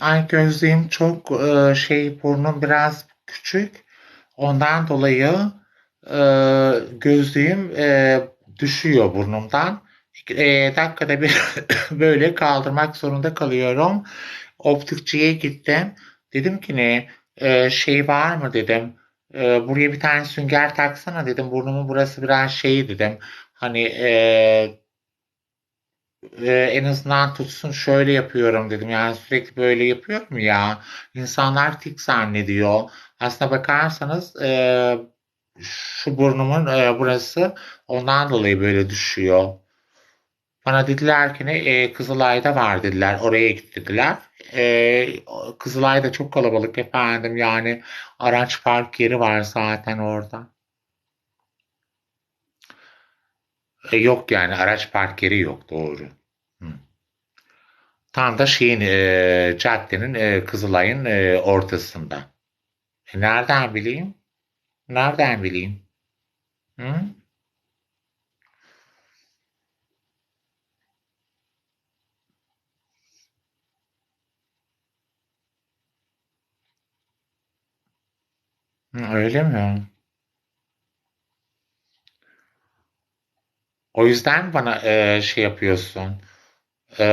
Ay gözlüğüm çok e, şey burnum biraz küçük. Ondan dolayı e, gözlüğüm e, düşüyor burnumdan. E, dakikada bir böyle kaldırmak zorunda kalıyorum. Optikçiye gittim. Dedim ki ne şey var mı dedim. Buraya bir tane sünger taksana dedim. Burnumun burası biraz şey dedim. Hani e, e, en azından tutsun şöyle yapıyorum dedim. Yani sürekli böyle yapıyorum ya. İnsanlar tik zannediyor. Aslına bakarsanız e, şu burnumun e, burası ondan dolayı böyle düşüyor. Bana dediler ki ne e, Kızılay'da var dediler. Oraya git dediler. E, Kızılay'da çok kalabalık efendim. Yani araç park yeri var zaten orada. E, yok yani araç park yeri yok doğru. Tam da şeyin e, caddenin e, Kızılay'ın e, ortasında. E, nereden bileyim? Nereden bileyim? Hı, öyle mi? O yüzden bana e, şey yapıyorsun. E,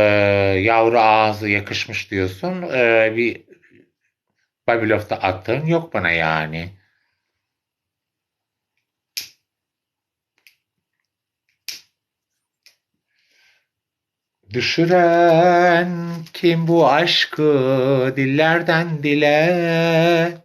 yavru ağzı yakışmış diyorsun. E, bir Babylof'ta attığın yok bana yani. Düşüren kim bu aşkı dillerden dile?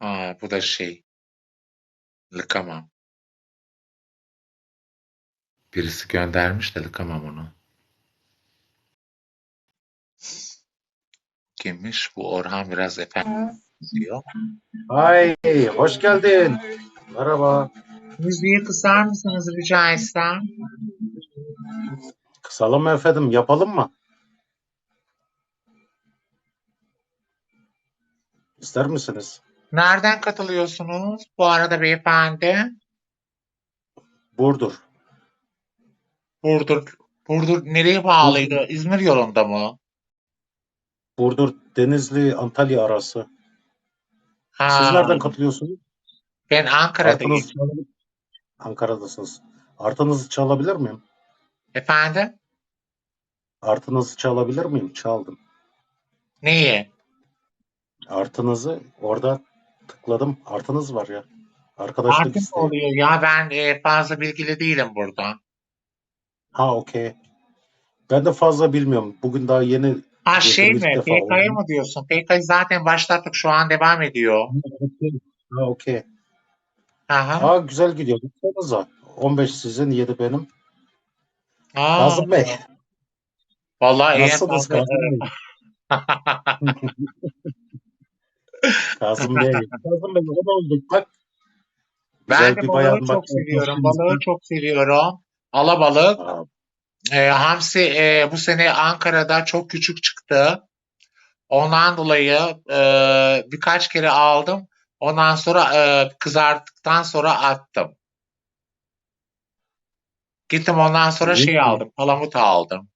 Aa, bu da şey. Lıkamam. Birisi göndermiş de lıkamam onu. Kimmiş? Bu Orhan biraz efendim diyor. Ay, hoş geldin. Merhaba. Müziği kısar mısınız rica etsem? Kısalım mı efendim, yapalım mı? İster misiniz? Nereden katılıyorsunuz bu arada beyefendi? Burdur. Burdur. Burdur nereye bağlıydı? İzmir yolunda mı? Burdur, Denizli, Antalya arası. Ha, Siz nereden katılıyorsunuz? ben Ankara'dayım. Çalabilir Ankara'dasınız. Artınızı çalabilir miyim? Efendim? Artınızı çalabilir miyim? Çaldım. Neyi? Artınızı orada tıkladım. Artınız var ya. Arkadaşlık Artık isteği. oluyor ya ben e, fazla bilgili değilim burada. Ha okey. Ben de fazla bilmiyorum. Bugün daha yeni Ha şey mi? PK'yı mı diyorsun? PK'yı zaten başlattık şu an devam ediyor. Ha okey. Aha. Ha güzel gidiyor. Baksanıza. 15 sizin, 7 benim. Aa, Kazım Bey. vallahi Nasılsınız Kazım Bey? Kazım Bey. Kazım Bey o da olduk bak. ben Güzel de balığı çok seviyorum. Balığı çok seviyorum. Alabalık. E, hamsi e, bu sene Ankara'da çok küçük çıktı. Ondan dolayı e, birkaç kere aldım. Ondan sonra e, kızarttıktan sonra attım. Gittim ondan sonra iyi. şey aldım. Palamut aldım.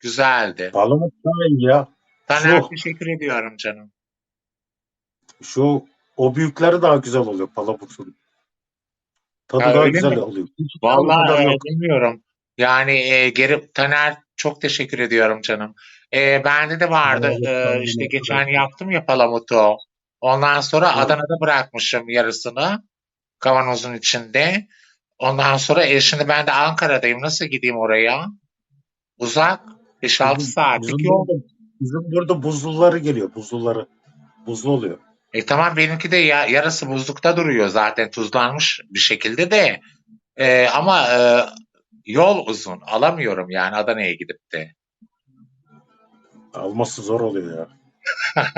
Güzeldi. Palamut daha iyi ya. Şu, teşekkür ediyorum canım. Şu o büyükleri daha güzel oluyor palamutun. Tadı Ya daha öyle güzel mi? oluyor. Hiç o Vallahi kadar e, yok. bilmiyorum. Yani e, geri Taner çok teşekkür ediyorum canım. E, bende de vardı. Evet, E, işte olun geçen arkadaşlar. yaptım ya palamutu. Ondan sonra Ha, Adana'da bırakmışım yarısını kavanozun içinde. Ondan sonra e, şimdi ben de Ankara'dayım. Nasıl gideyim oraya? Uzak. 5-6 Bizim, saatlik bizim yol. burada, bizim burada buzulları geliyor. Buzulları. Buzlu oluyor. E tamam benimki de ya, yarısı buzlukta duruyor zaten tuzlanmış bir şekilde de. E, ama e, yol uzun. Alamıyorum yani Adana'ya gidip de. Alması zor oluyor ya.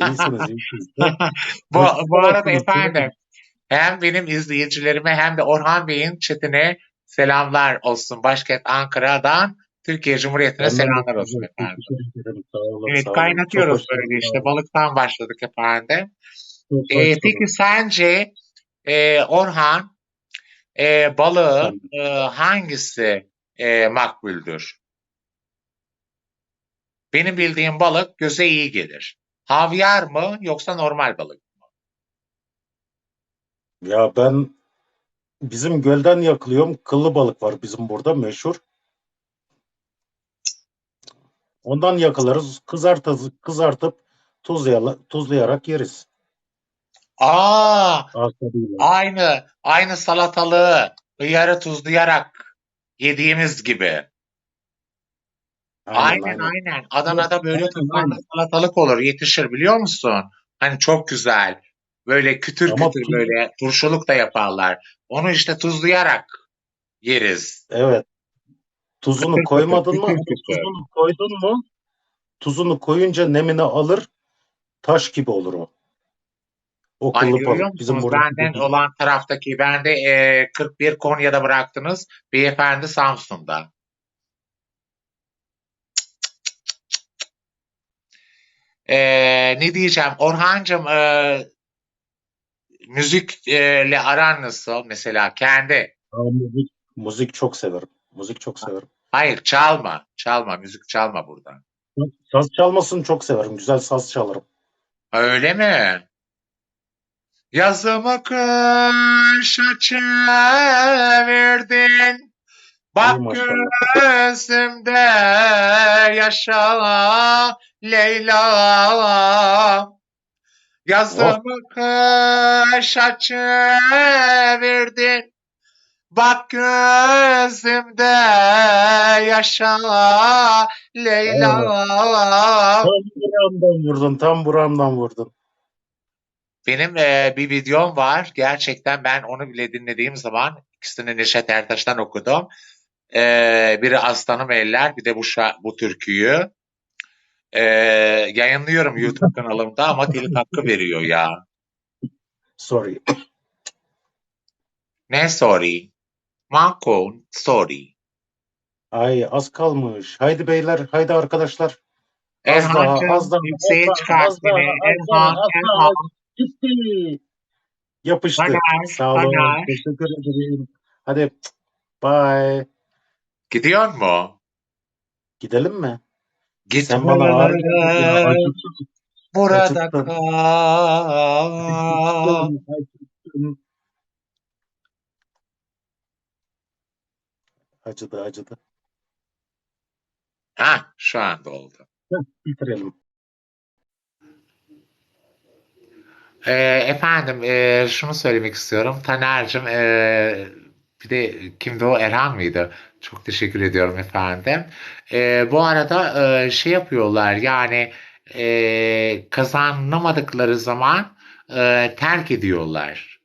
İyisiniz, iyisiniz. bu, bu arada efendim hem benim izleyicilerime hem de Orhan Bey'in chatine selamlar olsun. Başkent Ankara'dan Türkiye Cumhuriyeti'ne selamlar olsun efendim. Sağ olun, Evet sağ olun. kaynatıyoruz Çok böyle işte balıktan başladık efendim. çok Ee, hoş- peki sence e, Orhan e, balığın e, hangisi e, makbuldür? Benim bildiğim balık göze iyi gelir. Havyar mı yoksa normal balık? Ya ben bizim gölden yakılıyorum. Kıllı balık var bizim burada meşhur. Ondan yakalarız. Kızartıp, kızartıp tuzlayala, tuzlayarak yeriz. Aa, aynı aynı salatalığı hıyarı tuzlayarak yediğimiz gibi. Aynen aynen. Adana'da böyle Aynen, aynen. salatalık olur, yetişir biliyor musun? Hani çok güzel. Böyle kütür Ama kütür tuz- böyle turşuluk da yaparlar. Onu işte tuzlayarak yeriz. Evet. Tuzunu koymadın mı? Tuzunu koydun mu? Tuzunu koyunca nemini alır. Taş gibi olur o. O Ay görüyor. Bizim benden olan taraftaki ben de e, 41 Konya'da bıraktınız. Beyefendi Samsun'da. E, ne diyeceğim Orhancığım e, müzikle aran nasıl mesela kendi? Aa, müzik, müzik çok severim. Müzik çok severim. Hayır çalma çalma müzik çalma burada. Saz çalmasını çok severim. Güzel saz çalarım. Öyle mi? Yazımı kışa çevirdin. Bak gözümde yaşa Leyla. Yazımı kışa çevirdin. Bak gözümde yaşa Leyla. Tam buramdan vurdun. Tam buramdan vurdun. Benim e, bir videom var. Gerçekten ben onu bile dinlediğim zaman ikisini Neşet Ertaş'tan okudum. E, biri Aslanım Eller, bir de bu bu türküyü. E, yayınlıyorum YouTube kanalımda ama telif hakkı veriyor ya. Sorry. Ne sorry? Manko sorry. Ay az kalmış. Haydi beyler, haydi arkadaşlar. Az daha, Erhan'cığım az daha, yükseğe az daha, çıkart az daha, beni. az daha, Erhan, az daha. Erhan. Gitti. Yapıştı. Taner, Sağ olun. Taner. Teşekkür ederim. Hadi bye. Gidiyor mu? Gidelim mi? Gitme. Sen bana ağır. Burada acıktım. kal. Acıktım, acıktım. Acıdı, acıdı. Ha, şu anda oldu. Heh, Bitirelim. Ee, efendim e, şunu söylemek istiyorum. Taner'cim e, bir de kimdi o Erhan mıydı? Çok teşekkür ediyorum efendim. E, bu arada e, şey yapıyorlar yani e, kazanamadıkları zaman e, terk ediyorlar.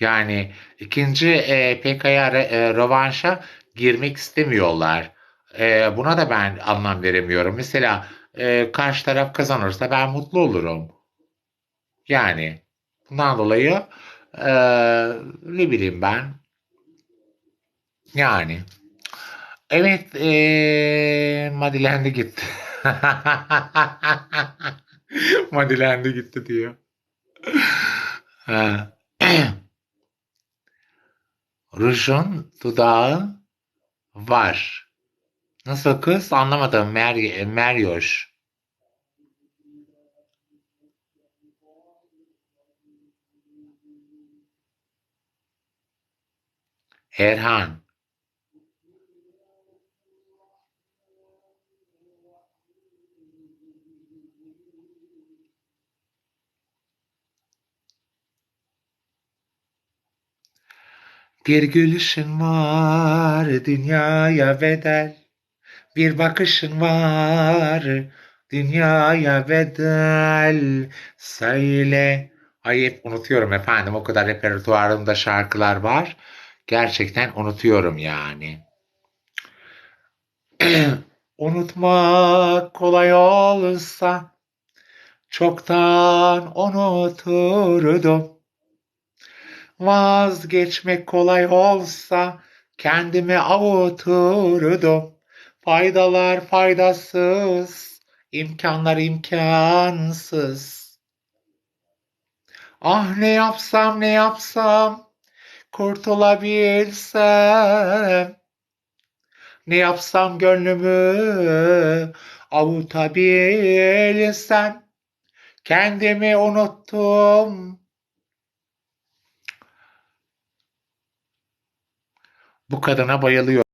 Yani ikinci e, re- e, rövanşa girmek istemiyorlar. E, buna da ben anlam veremiyorum. Mesela e, karşı taraf kazanırsa ben mutlu olurum. Yani bundan dolayı eee, ne bileyim ben yani evet eee Madilendi gitti. Madilendi gitti diyor. Rujun dudağı var. Nasıl kız? Anlamadım. Mer Meryoş. Erhan. Bir gülüşün var dünyaya bedel. Bir bakışın var dünyaya bedel. Söyle. Ay hep unutuyorum efendim. O kadar repertuarımda şarkılar var. Gerçekten unutuyorum yani. Unutmak kolay olsa çoktan unuturdum. Vazgeçmek kolay olsa kendimi avuturdum. Faydalar faydasız, imkanlar imkansız. Ah ne yapsam ne yapsam kurtulabilsem. Ne yapsam gönlümü avutabilsem. Kendimi unuttum. Bu kadına bayılıyorum.